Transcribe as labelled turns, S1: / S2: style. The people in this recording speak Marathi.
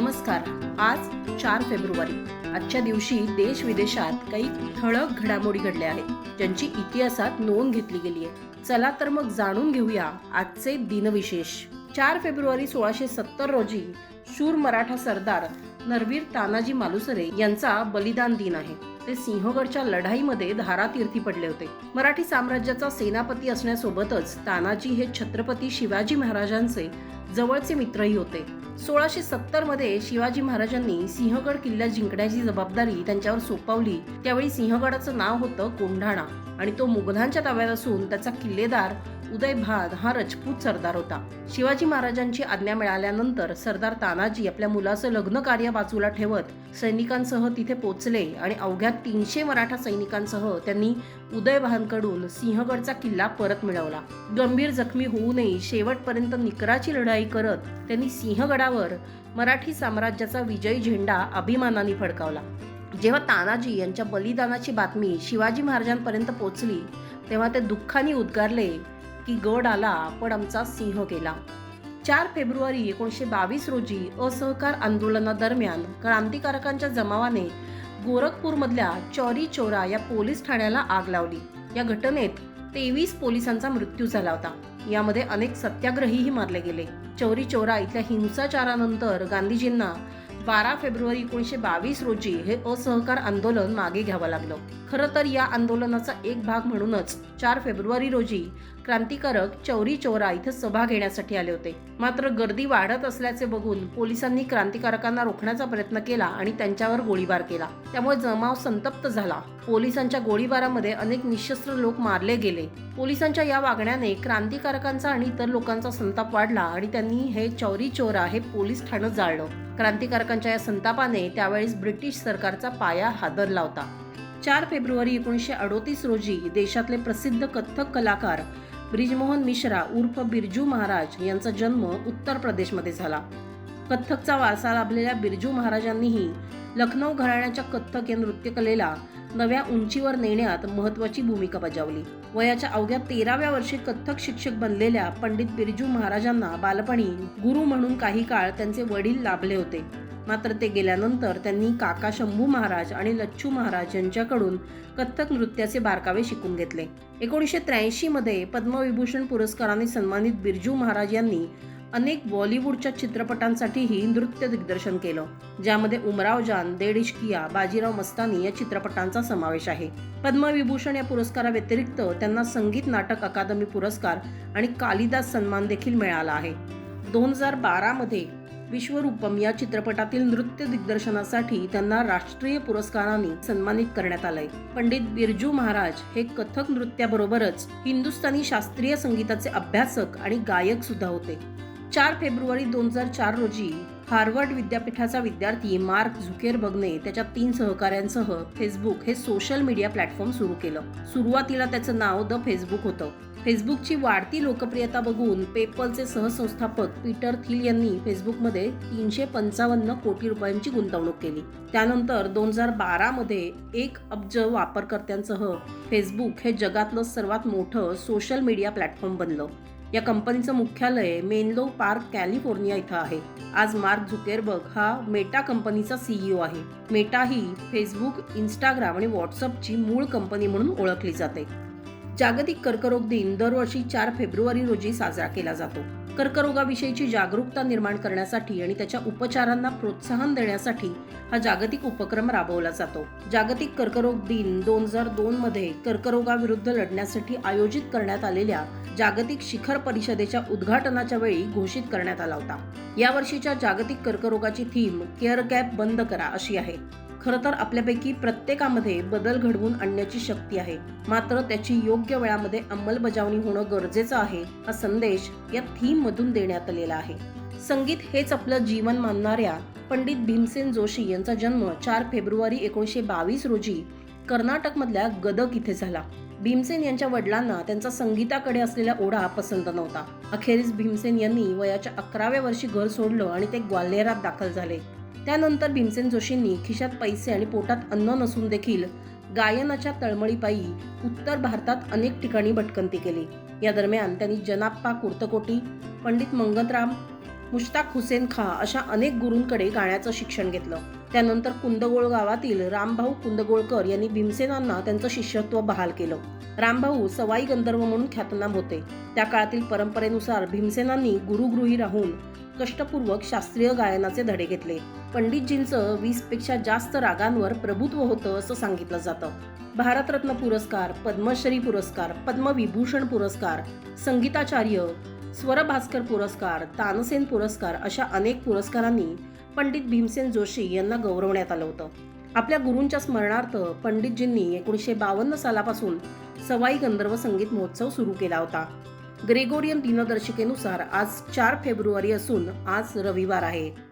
S1: नमस्कार आज चार फेब्रुवारी. आजच्या दिवशी देश विदेशात काही ठळक घडामोडी घडल्या आहेत ज्यांची इतिहासात नोंद घेतली गेली आहे. चला तर मग जाणून घेऊया आजचे दिनविशेष. चार फेब्रुवारी सोळाशे सत्तर रोजी शूर मराठा सरदार नरवीर तानाजी मालुसरे यांचा बलिदान दिन आहे. ते सिंहगडच्या लढाईमध्ये धारातीर्थी पडले होते. मराठी साम्राज्याचा सेनापती असण्यासोबतच तानाजी हे छत्रपती शिवाजी महाराजांचे जवळचे मित्रही होते. सोळाशे सत्तरमध्ये शिवाजी महाराजांनी सिंहगड किल्ला जिंकण्याची जबाबदारी त्यांच्यावर सोपवली. त्यावेळी सिंहगडाचं नाव होतं कोंढाणा. आणि तो मुघलांच्या ताब्यात असून त्याचा किल्लेदार उदय भाद हा रजपूत सरदार होता. शिवाजी महाराजांची आज्ञा मिळाल्यानंतर सरदार तानाजी आपल्या मुलाचं लग्न कार्य बाजूला ठेवत सैनिकांसह तिथे पोचले आणि अवघ्या तीनशे मराठा सैनिकांसह त्यांनी उदय भानकडून सिंहगडचा किल्ला परत मिळवला. गंभीर जखमी होऊ नये शेवटपर्यंत निकराची लढाई करत त्यांनी सिंहगडावर मराठी साम्राज्याचा विजयी झेंडा अभिमानाने फडकावला. जेव्हा तानाजी यांच्या बलिदानाची बातमी शिवाजी महाराजांपर्यंत पोचली तेव्हा ते दुःखाने उद्गारले की गड आला पण आमचा सिंह गेला. चार फेब्रुवारी एकोणीसशे बावीस रोजी असहकार आंदोलनादरम्यान क्रांतिकारकांच्या जमावाने गोरखपूरमधल्या चौरी चोरा या पोलीस ठाण्याला आग लावली. या घटनेत तेवीस पोलिसांचा मृत्यू झाला होता. यामध्ये अनेक सत्याग्रहीही मारले गेले. चौरी चोरा इथल्या हिंसाचारानंतर गांधीजींना बारा फेब्रुवारी एकोणीसशे बावीस रोजी हे असहकार आंदोलन मागे घ्यावं लागलं. खरं तर या आंदोलनाचा एक भाग म्हणूनच चार फेब्रुवारी रोजी क्रांतिकारक चौरी चौरा इथं सभा घेण्यासाठी आले होते. मात्र गर्दी वाढत असल्याचे बघून पोलिसांनी क्रांतिकारकांना रोखण्याचा प्रयत्न केला आणि त्यांच्यावर गोळीबार केला. त्यामुळे जमाव संतप्त झाला. पोलिसांच्या गोळीबारामध्ये अनेक निशस्त्र लोक मारले गेले. पोलिसांच्या या वागण्याने क्रांतिकारकांचा आणि इतर लोकांचा संताप वाढला आणि त्यांनी हे चौरी चोरा हे पोलीस ठाणं जाळलं. क्रांतिकारकांच्या या संतापाने त्यावेळेस ब्रिटिश सरकारचा पाया हादरला होता. चार फेब्रुवारी एकोणीसशे अडोतीस रोजी देशातले प्रसिद्ध कथ्थक कलाकार ब्रिजमोहन मिश्रा उर्फ बिरजू महाराज यांचा जन्म उत्तर प्रदेशमध्ये झाला. कथ्थकचा वारसा लाभलेल्या बिरजू महाराजांनीही लखनौ घराण्याच्या कथ्थक या नृत्यकलेला नव्या उंचीवर नेण्यात महत्वाची भूमिका बजावली. वयाच्या अवघ्या तेराव्या वर्षी कथ्थक शिक्षक बनलेल्या पंडित बिरजू महाराजांना बालपणी गुरु म्हणून काही काळ त्यांचे वडील लाभले होते. मात्र ते गेल्यानंतर त्यांनी काका शंभू महाराज आणि लच्छू महाराज यांच्याकडून कथ्थक नृत्याचे बारकावे शिकून घेतले. एकोणीसशे त्र्याऐंशीमध्ये पद्मविभूषण पुरस्काराने सन्मानित बिरजू महाराज यांनी अनेक बॉलिवूडच्या चित्रपटांसाठीही नृत्य दिग्दर्शन केलं ज्यामध्ये उमराव जान देड इश्किया बाजीराव मस्तानी या चित्रपटांचा समावेश आहे. पद्मविभूषण या पुरस्काराव्यतिरिक्त त्यांना संगीत नाटक अकादमी पुरस्कार आणि कालिदास सन्मान देखील मिळाला आहे. दोन हजार बारामध्ये विश्वरूपम या चित्रपटातील नृत्य दिग्दर्शनासाठी त्यांना राष्ट्रीय पुरस्काराने सन्मानित करण्यात आलंय. पंडित बिरजू महाराज हे कथक नृत्याबरोबरच हिंदुस्थानी शास्त्रीय संगीताचे अभ्यासक आणि गायक सुद्धा होते. चार फेब्रुवारी दोन हजार चार रोजी हार्वर्ड विद्यापीठाचा विद्यार्थी मार्क झुकेरबर्गने त्याच्या तीन सहकाऱ्यांसह फेसबुक हे सोशल मीडिया प्लॅटफॉर्म सुरू केलं. सुरुवातीला त्याचं नाव द फेसबुक होतं. फेसबुकची वाढती लोकप्रियता बघून पेपलचे सहसंस्थापक पीटर थिल यांनी फेसबुकमध्ये तीनशे पंचावन्न कोटी रुपयांची गुंतवणूक केली. त्यानंतर दोन हजार बारामध्ये एक अब्ज वापरकर्त्यांसह फेसबुक हे जगातलं सर्वात मोठं सोशल मीडिया प्लॅटफॉर्म बनलं. या कंपनीचं मुख्यालय मेनलो पार्क कॅलिफोर्निया इथं आहे. आज मार्क झुकेरबर्ग हा मेटा कंपनीचा सीईओ आहे. मेटा ही फेसबुक इंस्टाग्राम आणि व्हॉट्सअपची मूळ कंपनी म्हणून ओळखली जाते. जागतिक कर्करोग दिन दरवर्षी चार फेब्रुवारी रोजी साजरा केला जातो. कर्करोगाविषयीची जागरूकता निर्माण करण्यासाठी आणि त्याच्या उपचारांना प्रोत्साहन देण्यासाठी हा जागतिक उपक्रम राबवला जातो. जागतिक कर्करोग दिन दोन हजार दोन मध्ये कर्करोगाविरुद्ध लढण्यासाठी आयोजित करण्यात आलेल्या जागतिक शिखर परिषदेच्या उद्घाटनाच्या वेळी घोषित करण्यात आला होता. या वर्षीच्या जागतिक कर्करोगाची थीम केअर कॅप बंद करा अशी आहे. खरं तर आपल्यापैकी प्रत्येकामध्ये बदल घडवून आणण्याची शक्ती आहे. मात्र त्याची योग्य वेळामध्ये अंमलबजावणी होणं गरजेचं आहे हा संदेश या थीम मधून देण्यात आलेला आहे. संगीत हेच आपलं जीवन मानणाऱ्या पंडित भीमसेन जोशी यांचा जन्म चार फेब्रुवारी एकोणीसशे बावीस रोजी कर्नाटकमधल्या गदक इथे झाला. भीमसेन यांच्या वडिलांना त्यांचा संगीताकडे असलेला ओढा पसंत नव्हता. अखेरीस भीमसेन यांनी वयाच्या अकराव्या वर्षी घर सोडलं आणि ते ग्वाल्हेरात दाखल झाले. त्यानंतर भीमसेन जोशींनी खिशात पैसे आणि पोटात अन्न नसून देखील गायनाच्या तळमळीपायी उत्तर भारतात अनेक ठिकाणी भटकंती केली. या दरम्यान त्यांनी जनाप्पा कुर्तकोटी पंडित मंगतराम मुश्ताक हुसेन खा अशा अनेक गुरूंकडे गाण्याचं शिक्षण घेतलं. त्यानंतर कुंदगोळ गावातील रामभाऊ कुंदगोळकर यांनी भीमसेनांना त्यांचं शिष्यत्व बहाल केलं. रामभाऊ सवाई गंधर्व म्हणून ख्यातनाम होते. त्या काळातील परंपरेनुसार भीमसेनांनी गुरुगृही राहून कष्टपूर्वक शास्त्रीय गायनाचे धडे घेतले. पंडितजींचं वीसपेक्षा जास्त रागांवर प्रभुत्व होतं असं सांगितलं जातं. भारतरत्न पुरस्कार पद्मश्री पुरस्कार पद्मविभूषण पुरस्कार संगीताचार्य स्वरभास्कर पुरस्कार तानसेन पुरस्कार अशा अनेक पुरस्कारांनी पंडित भीमसेन जोशी यांना गौरवण्यात आलं होतं. आपल्या गुरूंच्या स्मरणार्थ पंडितजींनी एकोणीसशे बावन्न सालापासून सवाई गंधर्व संगीत महोत्सव सुरू केला होता. ग्रेगोरियन दिनदर्शिकेनुसार आज चार फेब्रुवारी असून आज रविवार आहे.